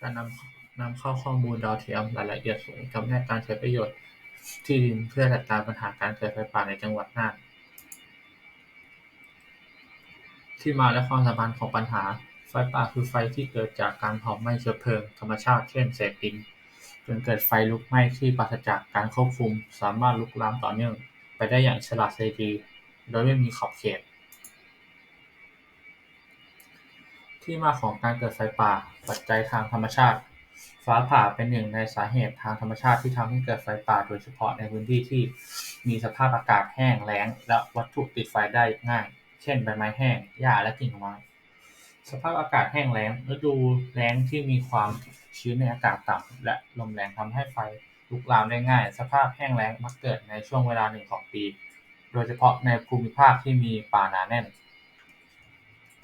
การนำนำเข้าข้อมูลดาวเทียมรายละเอียดสูงจำแนกการใช้ประโยชน์ที่ดินเพื่อจัดการปัญหาการเกิดไฟป่าในจังหวัดน่าน ที่มาและความสำคัญของปัญหา ไฟป่าคือไฟที่เกิดจากการเผาไหม้เชื้อเพลิงธรรมชาติ เช่นเศษดิน จนเกิดไฟลุกไหม้ที่ปราศจากการควบคุม สามารถลุกลามต่อเนื่อง ไปได้อย่างอิสระเสรีโดยไม่มีขอบเขต ที่มาของการเกิดไฟป่า ปัจจัยทางธรรมชาติ ฟ้าผ่าเป็นหนึ่งในสาเหตุทางธรรมชาติที่ทำให้เกิดไฟป่า โดยเฉพาะในพื้นที่ที่มีสภาพอากาศแห้งแล้ง และวัตถุติดไฟได้ง่าย เช่นใบไม้แห้ง หญ้าและกิ่งไม้ สภาพอากาศแห้งแล้งฤดูแล้งที่มีความชื้นในอากาศต่ำและลมแรงทำให้ไฟลุกลามได้ง่าย สภาพแห้งแล้งมักเกิดในช่วงเวลาหนึ่งของปี โดยเฉพาะในภูมิภาคที่มีป่าหนาแน่น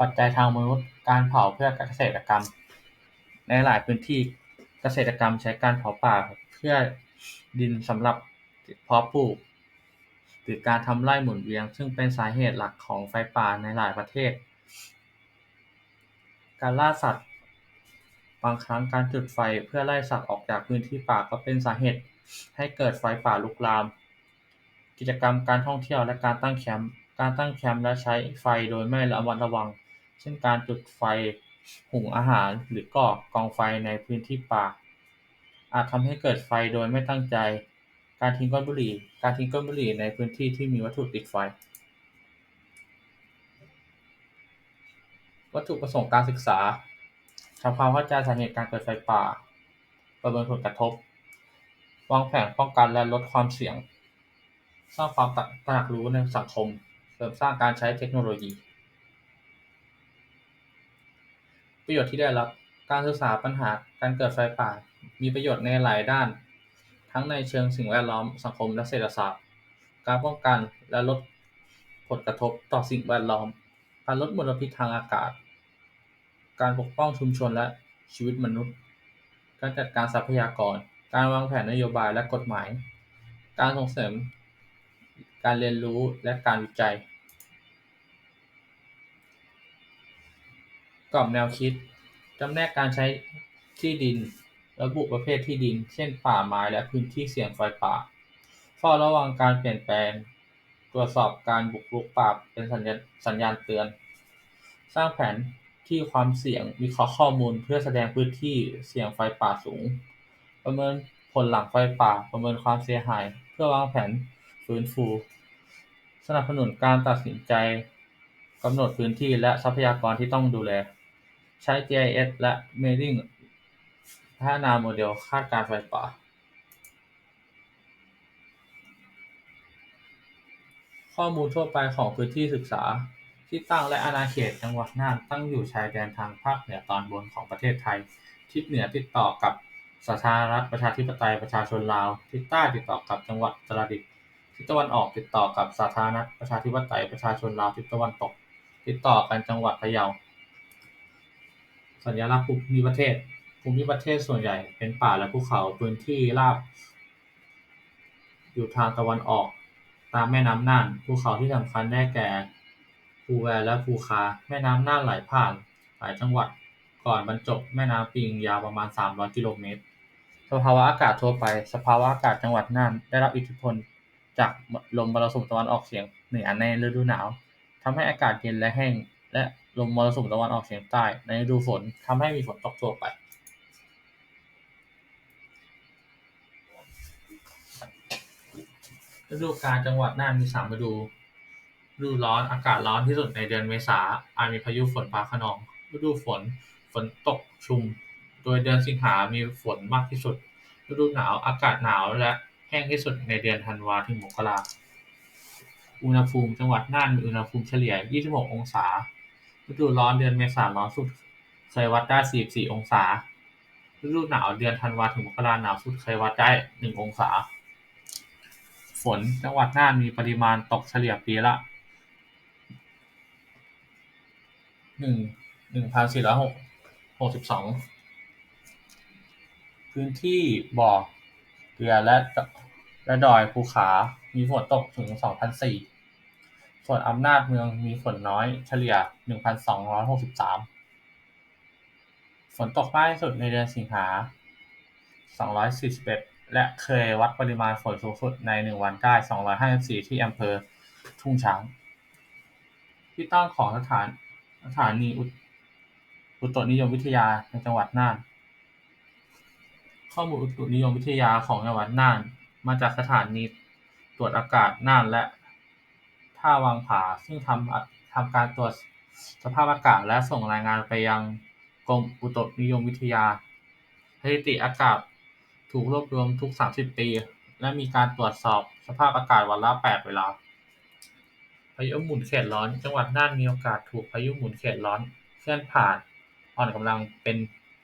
ปัจจัยทางมนุษย์ การเผาเพื่อเกษตรกรรม ในหลายพื้นที่เกษตรกรรมใช้การเผาป่าเพื่อดินสำหรับเพาะปลูก หรือการทำไร่หมุนเวียนซึ่งเป็นสาเหตุหลักของไฟป่าในหลายประเทศ การล่าสัตว์ บางครั้งการจุดไฟเพื่อไล่สัตว์ออกจากพื้นที่ป่าก็เป็นสาเหตุให้เกิดไฟป่าลุกลาม กิจกรรมการท่องเที่ยวและการตั้งแคมป์การตั้งแคมป์และใช้ไฟโดยไม่ระมัดระวัง ช่นการจุดไฟหุงอาหาร หรือก่อกองไฟในพื้นที่ป่า อาจทำให้เกิดไฟโดยไม่ตั้งใจ การทิ้งก้อนบุหรี่ การทิ้งก้อนบุหรี่ในพื้นที่ที่มีวัตถุติดไฟ วัตถุประสงค์การศึกษาทำความเข้าใจสาเหตุการเกิดไฟป่า ประเมินผลกระทบ วางแผนป้องกันและลดความเสี่ยง สร้างความตระหนักรู้ในสังคม เสริมสร้างการใช้เทคโนโลยี ประโยชน์ที่ได้รับ การศึกษาปัญหาการเกิดไฟป่า มีประโยชน์ในหลายด้าน ทั้งในเชิงสิ่งแวดล้อม สังคม และเศรษฐศาสตร์ การป้องกันและลดผลกระทบต่อสิ่งแวดล้อม การลดมลพิษทางอากาศ การปกป้องชุมชนและชีวิตมนุษย์ การจัดการทรัพยากร การวางแผนนโยบายและกฎหมาย การส่งเสริม การเรียนรู้และการวิจัย กรอบแนวคิด จำแนกการใช้ที่ดิน ระบุประเภทที่ดิน เช่น ป่าไม้และพื้นที่เสี่ยงไฟป่า เฝ้าระวังการเปลี่ยนแปลง ตรวจสอบการบุกรุกป่าเป็นสัญญาณเตือน สร้างแผนที่ความเสี่ยง วิเคราะห์ข้อมูลเพื่อแสดงพื้นที่เสี่ยงไฟป่าสูง ประเมินผลหลังไฟป่า ประเมินความเสียหาย เพื่อวางแผนฟื้นฟู สนับสนุนการตัดสินใจกำหนดพื้นที่และทรัพยากรที่ต้องดูแล ใช้ GIS และ Mapping พัฒนาโมเดลคาดการณ์ไฟป่าข้อมูลทั่วไปของพื้นที่ศึกษา ที่ตั้งและอาณาเขตจังหวัดน่านตั้งอยู่ชายแดนทางภาคเหนือตอนบนของประเทศไทย ทิศเหนือติดต่อกับสาธารณรัฐประชาธิปไตยประชาชนลาว ทิศใต้ติดต่อกับจังหวัดตรดิตทิศตะวันออกติดต่อกับสาธารณรัฐประชาธิปไตยประชาชนลาว ทิศตะวันตก ติดต่อกับจังหวัดพะเยา สัญลักษณ์ภูมิประเทศ ภูมิประเทศส่วนใหญ่เป็นป่าและภูเขาพื้นที่ราบ อยู่ทางตะวันออก ตามแม่น้ำน่าน ภูเขาที่สำคัญได้แก่ภูแวและภูคา แม่น้ำน่านไหลผ่านหลายจังหวัดก่อนบรรจบแม่น้ำปิงยาวประมาณ 300 กิโลเมตร สภาวะอากาศทั่วไป สภาวะอากาศจังหวัดน่านได้รับอิทธิพลจากลมมรสุมตะวันออกเฉียงเหนือในฤดูหนาวทำให้อากาศเย็นและแห้ง และลมมรสุมตะวันออกเฉียงใต้ ในฤดูฝนทำให้มีฝนตกทั่วไปฤดูกาลจังหวัดน่านมี3ฤดู ฤดูร้อนอากาศร้อนที่สุดในเดือนเมษาอาจมีพายุฝนฟ้าคะนอง ฤดูฝนฝนตกชุกโดยเดือนสิงหามีฝนมากที่สุด ฤดูหนาวอากาศหนาวและแห้งที่สุดในเดือนธันวาถึงมกราอุณหภูมิจังหวัดน่านมีอุณหภูมิเฉลี่ย 26 องศา ฤดูร้อนเดือนเมษาร้อนสุด เคยวัดได้ 44 องศา ฤดูหนาวเดือนธันวาถึงมกราหนาวสุด เคยวัดได้ 1 องศา ฝนจังหวัดน่านมีปริมาณตกเฉลี่ยปีละ1,462 พื้นที่บ่อเกลือและดอยภูขา มีฝนตกถึง2,004 ส่วนอำนาจเมืองมีฝนน้อย เฉลี่ย1,263ฝนตกมากที่สุดในเดือนสิงหา241และเคยวัดปริมาณฝนสูงสุดในหนึ่งวันได้254ที่อำเภอทุ่งช้าง ที่ตั้งของสถานสถานีอุตุนิยมวิทยาในจังหวัดน่าน ข้อมูลอุตุนิยมวิทยาของจังหวัดน่าน มาจากสถานีตรวจอากาศน่านและ ท่าวังผา ซึ่งทำทำการตรวจสภาพอากาศและส่งรายงานไปยังกรมอุตุนิยมวิทยาสถิติอากาศถูกรวบรวมทุก 30 ปี และมีการตรวจสอบสภาพอากาศวันละ 8 เวลา พายุหมุนเขตร้อน จังหวัดน่านมีโอกาสถูกพายุหมุนเขตร้อนเคลื่อนผ่านอ่อนกำลังเป็น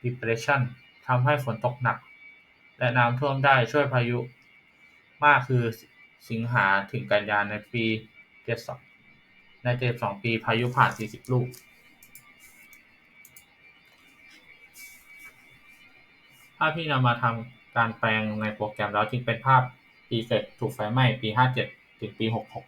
depression ทำให้ฝนตกหนัก และน้ำท่วมได้ช่วงพายุมากคือสิงหาถึงกันยายนในปี จ็ดสองในเจ็ดสองปีพายุผ่านสี่สิบลูกภาพที่นำมาทำการแปลงในโปรแกรมแล้วจึงเป็นภาพปีเกิดถูกไฟไหม้ปีห้าเจ็ดถึงปีหกหก